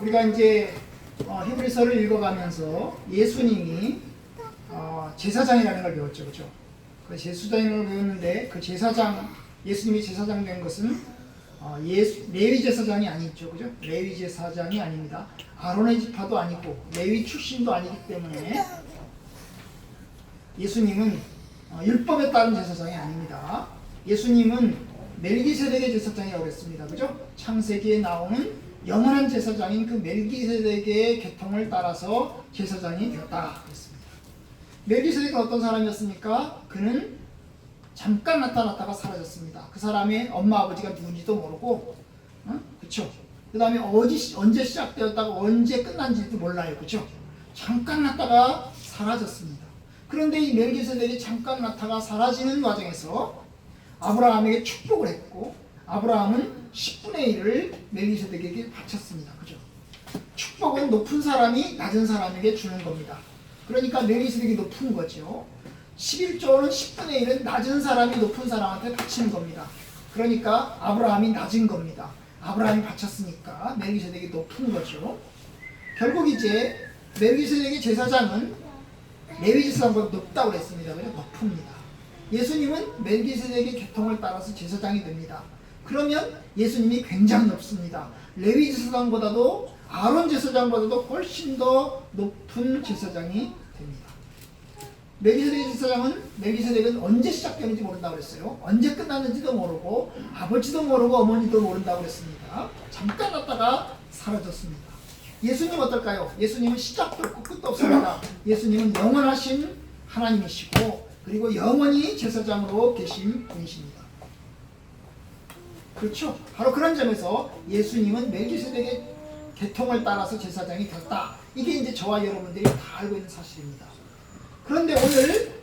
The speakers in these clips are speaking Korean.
우리가 이제 어, 히브리서를 읽어가면서 예수님이 어, 제사장이라는 걸 배웠죠, 그렇죠? 그 제사장을 배웠는데 그 제사장 예수님이 제사장 된 것은 어, 예수, 레위 제사장이 아니죠, 그죠? 레위 제사장이 아닙니다. 아론의 지파도 아니고 레위 출신도 아니기 때문에 예수님은 어, 율법에 따른 제사장이 아닙니다. 예수님은 멜기세덱의 제사장이라고 했습니다. 그죠? 창세기에 나오는 영원한 제사장인 그 멜기세덱의 계통을 따라서 제사장이 되었다 그랬습니다. 멜기세덱은 어떤 사람이었습니까? 그는 잠깐 나타났다가 사라졌습니다. 그 사람의 엄마 아버지가 누군지도 모르고, 어? 그렇죠? 그 다음에 언제 시작되었다가 언제 끝난지도 몰라요, 그렇죠? 잠깐 났다가 사라졌습니다. 그런데 이 멜기세덱이 잠깐 나타가 사라지는 과정에서 아브라함에게 축복을 했고 아브라함은 10분의 1을 멜기세덱에게 바쳤습니다. 그죠? 축복은 높은 사람이 낮은 사람에게 주는 겁니다. 그러니까 멜기세덱이 높은 거죠. 11조는 10분의 1은 낮은 사람이 높은 사람한테 바치는 겁니다. 그러니까 아브라함이 낮은 겁니다. 아브라함이 바쳤으니까 멜기세덱이 높은 거죠. 결국 이제 멜기세덱의 제사장은 레위 제사장보다 높다고 했습니다. 그래서 높습니다. 예수님은 멜기세덱의 계통을 따라서 제사장이 됩니다. 그러면 예수님이 굉장히 높습니다. 레위 제사장보다도 아론 제사장보다도 훨씬 더 높은 제사장이 됩니다. 멜기세덱 제사장은 멜기세덱은 언제 시작되는지 모른다고 그랬어요. 언제 끝났는지도 모르고 아버지도 모르고 어머니도 모른다고 그랬습니다. 잠깐 났다가 사라졌습니다. 예수님 어떨까요? 예수님은 시작도 없고 끝도 없습니다. 예수님은 영원하신 하나님이시고 그리고 영원히 제사장으로 계신 분이십니다. 그렇죠? 바로 그런 점에서 예수님은 멜기세덱의 계통을 따라서 제사장이 됐다. 이게 이제 저와 여러분들이 다 알고 있는 사실입니다. 그런데 오늘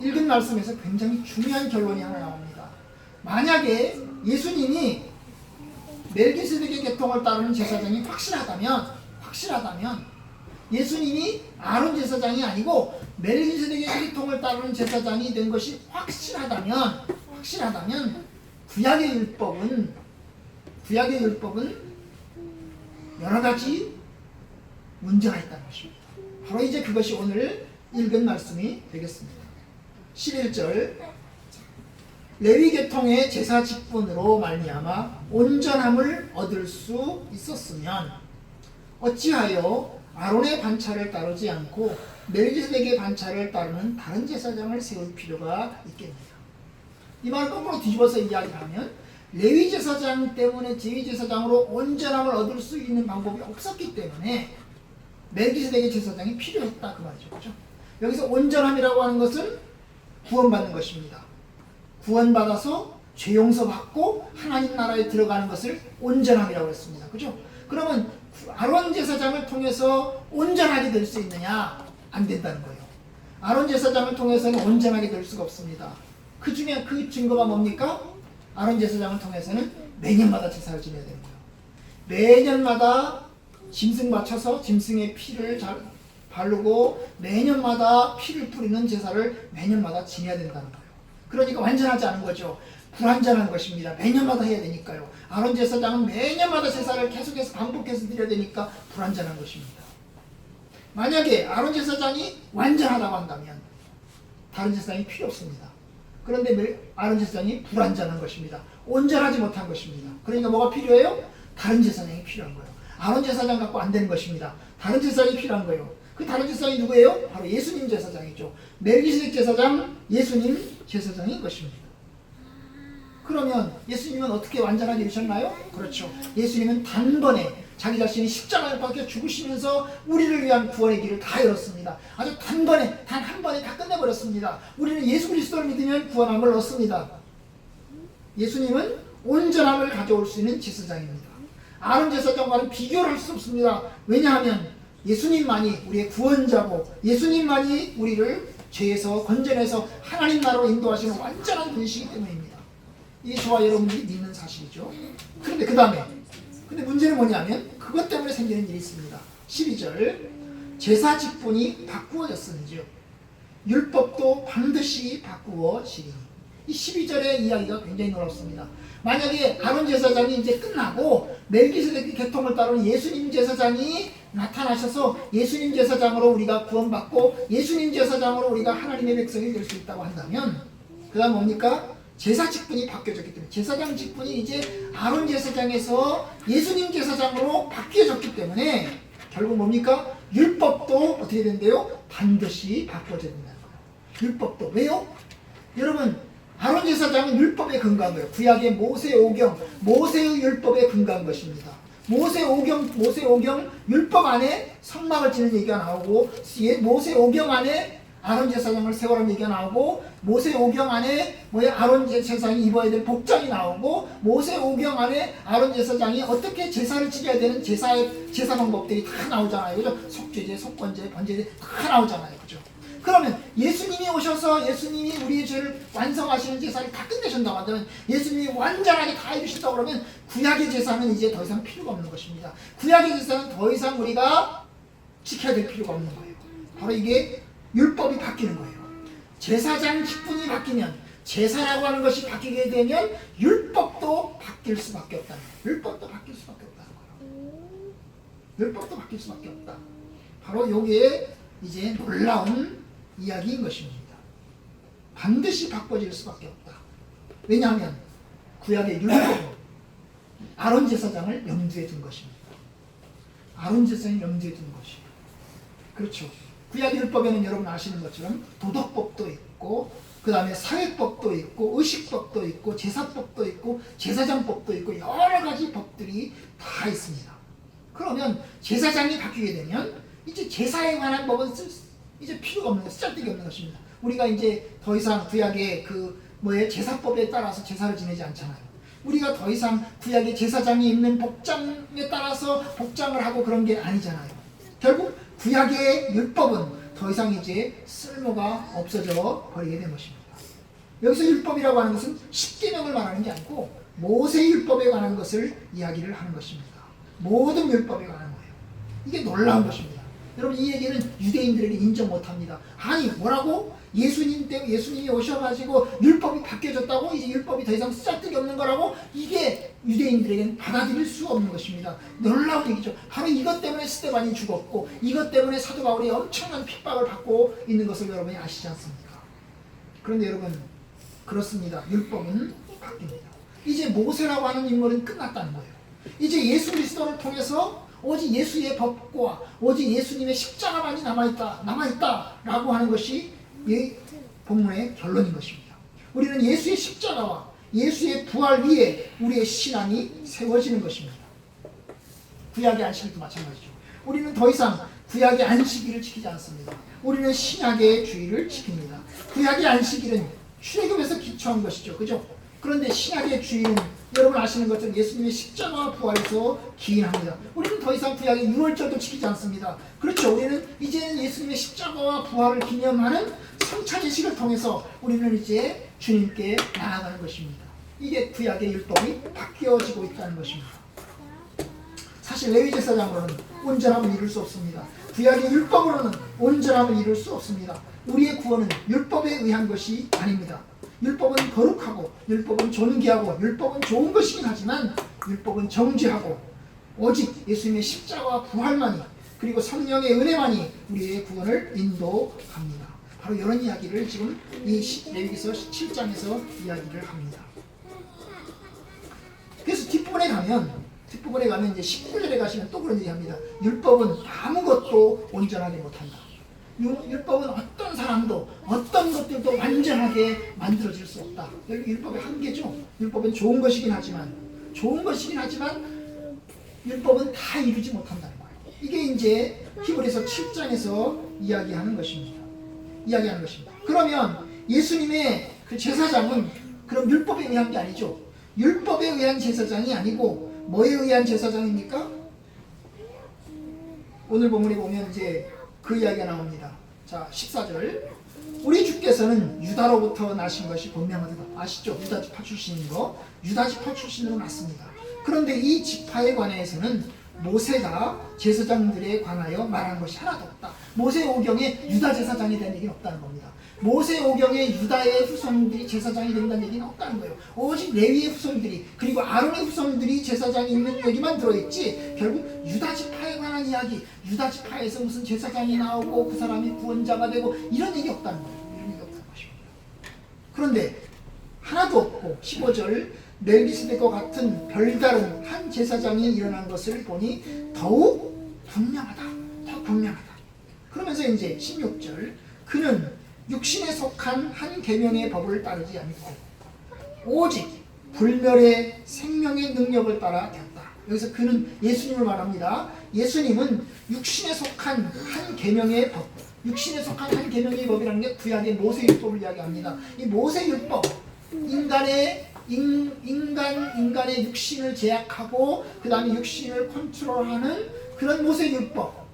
읽은 말씀에서 굉장히 중요한 결론이 하나 나옵니다. 만약에 예수님이 멜기세덱의 계통을 따르는 제사장이 확실하다면 확실하다면 예수님이 아론 제사장이 아니고 멜기세덱의 계통을 따르는 제사장이 된 것이 확실하다면 확실하다면 구약의 율법은 구약의 율법은 여러 가지 문제가 있다는 것입니다. 바로 이제 그것이 오늘 읽은 말씀이 되겠습니다. 11절 레위 계통의 제사 직분으로 말미암아 온전함을 얻을 수 있었으면 어찌하여 아론의 반차를 따르지 않고 멜기세덱의 반차를 따르는 다른 제사장을 세울 필요가 있겠느냐? 이 말을 거꾸로 뒤집어서 이야기하면 레위 제사장 때문에 제위 제사장으로 온전함을 얻을 수 있는 방법이 없었기 때문에 멜기세덱의 제사장이 필요했다 그 말이죠. 그렇죠? 여기서 온전함이라고 하는 것은 구원받는 것입니다. 구원받아서 죄 용서받고 하나님 나라에 들어가는 것을 온전함이라고 했습니다. 그죠? 그러면 아론 제사장을 통해서 온전하게 될 수 있느냐? 안 된다는 거예요. 아론 제사장을 통해서는 온전하게 될 수가 없습니다. 그 중에 그 증거가 뭡니까? 아론 제사장을 통해서는 매년마다 제사를 지내야 거예요. 매년마다 짐승 맞춰서 짐승의 피를 잘 바르고 매년마다 피를 뿌리는 제사를 매년마다 지내야 된다는 거예요. 그러니까 완전하지 않은 거죠. 불완전한 것입니다. 매년마다 해야 되니까요. 아론 제사장은 매년마다 제사를 계속해서 반복해서 드려야 되니까 불완전한 것입니다. 만약에 아론 제사장이 완전하다고 한다면 다른 제사장이 필요 없습니다. 그런데 멜- 아론 제사장이 불완전한 것입니다. 온전하지 못한 것입니다. 그러니까 뭐가 필요해요? 다른 제사장이 필요한 거예요. 아론 제사장 갖고 안 되는 것입니다. 다른 제사장이 필요한 거예요. 그 다른 제사장이 누구예요? 바로 예수님 제사장이죠. 멜기세덱 제사장, 예수님 제사장인 것입니다. 그러면 예수님은 어떻게 완전하게 되셨나요? 그렇죠. 예수님은 단번에 자기 자신이 십자가에 박혀 죽으시면서 우리를 위한 구원의 길을 다 열었습니다. 아주 단번에 단 한 번에 다 끝내버렸습니다. 우리는 예수 그리스도를 믿으면 구원함을 얻습니다. 예수님은 온전함을 가져올 수 있는 제사장입니다. 아론 제사장과는 비교를 할 수 없습니다. 왜냐하면 예수님만이 우리의 구원자고 예수님만이 우리를 죄에서 건져내서 하나님 나라로 인도하시는 완전한 분이시기 때문입니다. 이게 저와 여러분들이 믿는 사실이죠. 그런데 그 다음에 근데 문제는 뭐냐면 그것 때문에 생기는 일이 있습니다. 12절 제사 직분이 바꾸어졌는지요. 율법도 반드시 바꾸어지리니 이 12절의 이야기가 굉장히 놀랍습니다. 만약에 아론 제사장이 이제 끝나고 멜기세덱 계통을 따르는 예수님 제사장이 나타나셔서 예수님 제사장으로 우리가 구원받고 예수님 제사장으로 우리가 하나님의 백성이 될 수 있다고 한다면 그다음 뭡니까? 제사 직분이 바뀌어졌기 때문에 제사장 직분이 이제 아론 제사장에서 예수님 제사장으로 바뀌어졌기 때문에 결국 뭡니까? 율법도 어떻게 된대요? 반드시 바꿔져야 된다는 거예요. 율법도 왜요? 여러분 아론 제사장은 율법에 근거한 거예요. 구약의 모세 오경, 모세의 율법에 근거한 것입니다. 모세 오경, 모세 오경 율법 안에 성막을 지는 얘기가 나오고 예, 모세 오경 안에 아론 제사장을 세워라는 얘기가 나오고 모세 오경 안에 뭐야 아론 제사장이 입어야 될 복장이 나오고 모세 오경 안에 아론 제사장이 어떻게 제사를 지켜야 되는 제사의 제사 방법들이 다 나오잖아요. 그죠? 속죄제, 속건제, 번제제 다 나오잖아요. 그죠? 그러면 예수님이 오셔서 예수님이 우리의 죄를 완성하시는 제사를 다 끝내신다고 한다면 예수님이 완전하게 다 해주신다고 그러면 구약의 제사는 이제 더 이상 필요가 없는 것입니다. 구약의 제사는 더 이상 우리가 지켜야 될 필요가 없는 거예요. 바로 이게 율법이 바뀌는 거예요. 제사장 직분이 바뀌면 제사라고 하는 것이 바뀌게 되면 율법도 바뀔 수밖에 거예요. 율법도 바뀔 수밖에 없다는 거예요. 율법도 바뀔 수밖에 없다. 바로 요게 이제 놀라운 이야기인 것입니다. 반드시 바꿔질 수밖에 없다. 왜냐하면 구약의 율법은 아론 제사장을 염두에 둔 것입니다. 아론 제사장을 염두에 둔 것이에요. 그렇죠. 구약 율법에는 여러분 아시는 것처럼 도덕법도 있고 그 다음에 사회법도 있고 의식법도 있고 제사법도 있고 제사장법도 있고 여러 가지 법들이 다 있습니다. 그러면 제사장이 바뀌게 되면 이제 제사에 관한 법은 쓸, 이제 필요가 없는 것, 쓰잘데기 없는 것입니다. 우리가 이제 더 이상 구약의 그 뭐의 제사법에 따라서 제사를 지내지 않잖아요. 우리가 더 이상 구약의 제사장이 입는 복장에 따라서 복장을 하고 그런 게 아니잖아요. 결국 구약의 율법은 더 이상 이제 쓸모가 없어져 버리게 된 것입니다. 여기서 율법이라고 하는 것은 십계명을 말하는 게 아니고 모세 율법에 관한 것을 이야기를 하는 것입니다. 모든 율법에 관한 거예요. 이게 놀라운 것입니다. 여러분 이 얘기는 유대인들에게 인정 못합니다. 아니 뭐라고? 예수님 때 예수님이 오셔가지고 율법이 바뀌어졌다고 이제 율법이 더 이상 쓰잘데기 없는 거라고 이게 유대인들에게는 받아들일 수 없는 것입니다. 놀라운 얘기죠. 바로 이것 때문에 스테반이 죽었고 이것 때문에 사도 바울이 엄청난 핍박을 받고 있는 것을 여러분이 아시지 않습니까? 그런데 여러분 그렇습니다. 율법은 바뀝니다. 이제 모세라고 하는 인물은 끝났다는 거예요. 이제 예수 그리스도를 통해서 오직 예수의 법과 오직 예수님의 십자가만이 남아있다, 남아있다라고 하는 것이 이 본문의 결론인 것입니다. 우리는 예수의 십자가와 예수의 부활 위에 우리의 신앙이 세워지는 것입니다. 구약의 안식일도 마찬가지죠. 우리는 더 이상 구약의 안식일을 지키지 않습니다. 우리는 신약의 주의를 지킵니다. 구약의 안식일은 출애굽에서 기초한 것이죠. 그죠? 그런데 신약의 주의는 여러분 아시는 것처럼 예수님의 십자가와 부활에서 기인합니다. 우리는 더 이상 구약의 유월절도 지키지 않습니다. 그렇죠. 우리는 이제는 예수님의 십자가와 부활을 기념하는 성찬의식을 통해서 우리는 이제 주님께 나아가는 것입니다. 이게 구약의 율법이 바뀌어지고 있다는 것입니다. 사실 레위 제사장으로는 온전함을 이룰 수 없습니다. 구약의 율법으로는 온전함을 이룰 수 없습니다. 우리의 구원은 율법에 의한 것이 아닙니다. 율법은 거룩하고 율법은 존귀하고 율법은 좋은 것이긴 하지만 율법은 정죄하고 오직 예수님의 십자가와 부활만이 그리고 성령의 은혜만이 우리의 구원을 인도합니다. 바로 이런 이야기를 지금 이 시- 레위기서 7장에서 이야기를 합니다. 그래서 뒷부분에 가면 뒷부분에 가면 이제 19절에 가시면 또 그런 얘기합니다. 율법은 아무것도 온전하게 못한다. 유- 율법은 어떤 사람도 어떤 것들도 완전하게 만들어질 수 없다. 율- 율법의 한계죠. 율법은 좋은 것이긴 하지만 좋은 것이긴 하지만 율법은 다 이루지 못한다는 거예요. 이게 이제 히브리서 7장에서 이야기하는 것입니다. 이야기하는 것입니다. 그러면 예수님의 그 제사장은 그럼 율법에 의한 게 아니죠. 율법에 의한 제사장이 아니고 뭐에 의한 제사장입니까? 오늘 본문에 보면 이제 그 이야기가 나옵니다. 자, 14절. 우리 주께서는 유다로부터 나신 것이 분명하다. 아시죠? 유다 지파 출신인 거. 유다 지파 출신으로 났습니다. 그런데 이 지파에 관해서는 모세가 제사장들에 관하여 말한 것이 하나도 없다. 모세 오경에 유다 제사장에 대한 얘기는 없다는 겁니다. 모세 오경에 유다의 후손들이 제사장이 된다는 얘기는 없다는 거예요. 오직 레위의 후손들이 그리고 아론의 후손들이 제사장이 있는 얘기만 들어있지 결국 유다 지파에 관한 이야기, 유다 지파에서 무슨 제사장이 나오고 그 사람이 구원자가 되고 이런 얘기 없다는 거예요. 이런 얘기 없다는 것입니다. 그런데 하나도 없고 15절 멜기스덱과 같은 별다른 한 제사장이 일어난 것을 보니 더욱 분명하다. 더 분명하다. 그러면서 이제 16절 그는 육신에 속한 한 계명의 법을 따르지 않고 오직 불멸의 생명의 능력을 따라 되었다. 여기서 그는 예수님을 말합니다. 예수님은 육신에 속한 한 계명의 법, 육신에 속한 한 계명의 법이라는 게 구약의 모세율법을 이야기합니다. 이 모세율법 인간의 인, 인간 인간의 육신을 제약하고 그 다음에 육신을 컨트롤하는 그런 모세 율법.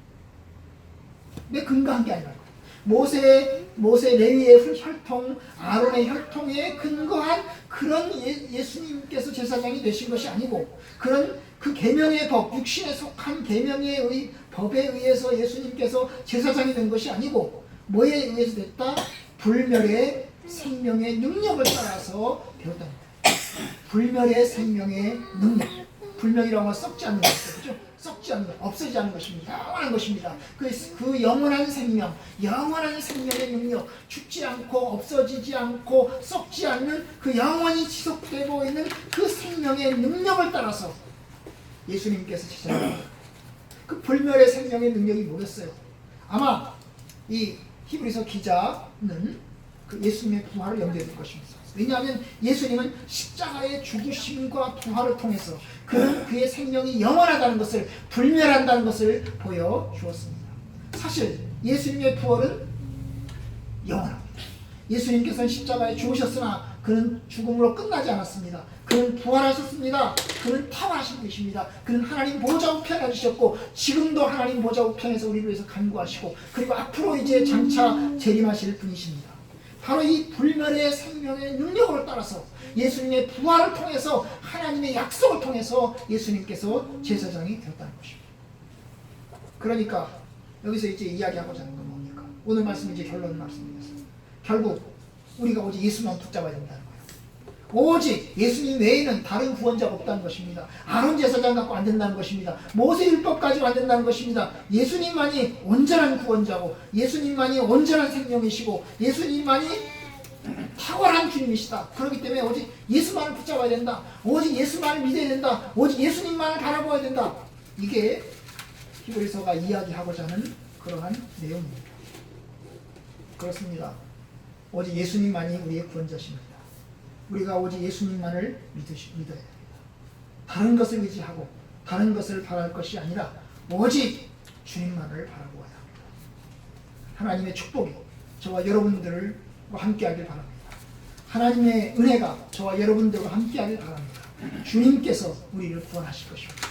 내 근거한 게 아니라. 모세 모세 레위의 혈통 아론의 혈통에 근거한 그런 예, 예수님께서 제사장이 되신 것이 아니고 그런 그 계명의 법 육신에 속한 계명의 의, 법에 의해서 예수님께서 제사장이 된 것이 아니고 뭐에 의해서 됐다? 불멸의 생명의 능력을 따라서 배웠다. 불멸의 생명의 능력. 불멸이라고 하면 썩지 않는 것이죠. 그죠? 썩지 않는 것, 없어지지 않는 것입니다. 영원한 것입니다. 그, 그 영원한 생명, 영원한 생명의 능력, 죽지 않고 없어지지 않고 썩지 않는 그 영원히 지속되고 있는 그 생명의 능력을 따라서 예수님께서 제자를 그 불멸의 생명의 능력이 뭐였어요? 아마 이 히브리서 기자는 그 예수님의 부활을 연결될 것입니다. 왜냐하면 예수님은 십자가의 죽으심과 부활을 통해서 그는 그의 생명이 영원하다는 것을 불멸한다는 것을 보여 주었습니다. 사실 예수님의 부활은 영원합니다. 예수님께서는 십자가에 죽으셨으나 그는 죽음으로 끝나지 않았습니다. 그는 부활하셨습니다. 그는 탁월하신 분이십니다. 그는 하나님 보좌 우편에 앉으셨고 지금도 하나님 보좌 우편에서 우리를 위해서 간구하시고 그리고 앞으로 이제 장차 재림하실 분이십니다. 바로 이 불멸의 생명의 능력을 따라서 예수님의 부활을 통해서 하나님의 약속을 통해서 예수님께서 제사장이 되었다는 것입니다. 그러니까 여기서 이제 이야기하고자 하는 건 뭡니까? 오늘 말씀 이제 결론 말씀드렸어요. 결국 우리가 오직 예수만 붙잡아야 거예요. 오직 예수님 외에는 다른 구원자가 없다는 것입니다. 아론 제사장 갖고 안 된다는 것입니다. 모세 율법 가지고 안 된다는 것입니다. 예수님만이 온전한 구원자고 예수님만이 온전한 생명이시고 예수님만이 탁월한 주님이시다. 그렇기 때문에 오직 예수만을 붙잡아야 된다. 오직 예수만을 믿어야 된다. 오직 예수님만을 바라보아야 된다. 이게 히브리서가 이야기하고자 하는 그러한 내용입니다. 그렇습니다. 오직 예수님만이 우리의 구원자십니다. 우리가 오직 예수님만을 믿으시, 믿어야 됩니다. 다른 것을 의지하고 다른 것을 바랄 것이 아니라 오직 주님만을 바라보아야 합니다. 하나님의 축복이 저와 여러분들과 함께하길 바랍니다. 하나님의 은혜가 저와 여러분들과 함께하길 바랍니다. 주님께서 우리를 구원하실 것입니다.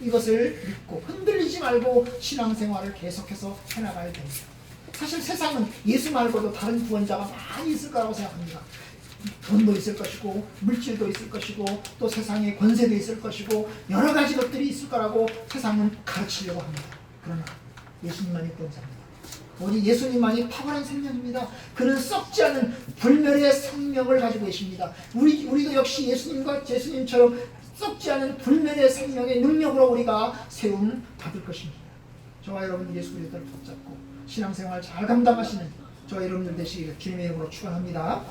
이것을 믿고 흔들리지 말고 신앙생활을 계속해서 해나가야 됩니다. 사실 세상은 예수 말고도 다른 구원자가 많이 있을 거라고 생각합니다. 돈도 있을 것이고 물질도 있을 것이고 또 세상에 권세도 있을 것이고 여러 가지 것들이 있을 거라고 세상은 가르치려고 합니다. 그러나 예수님만이 구원자입니다. 오직 예수님만이 탁월한 생명입니다. 그는 썩지 않은 불멸의 생명을 가지고 계십니다. 우리 우리도 역시 예수님과 예수님처럼 썩지 않은 불멸의 생명의 능력으로 우리가 세움 받을 것입니다. 저와 여러분 예수 그리스도를 붙잡고 신앙생활 잘 감당하시는 저와 여러분들 되시기를 주님의 이름으로 축원합니다.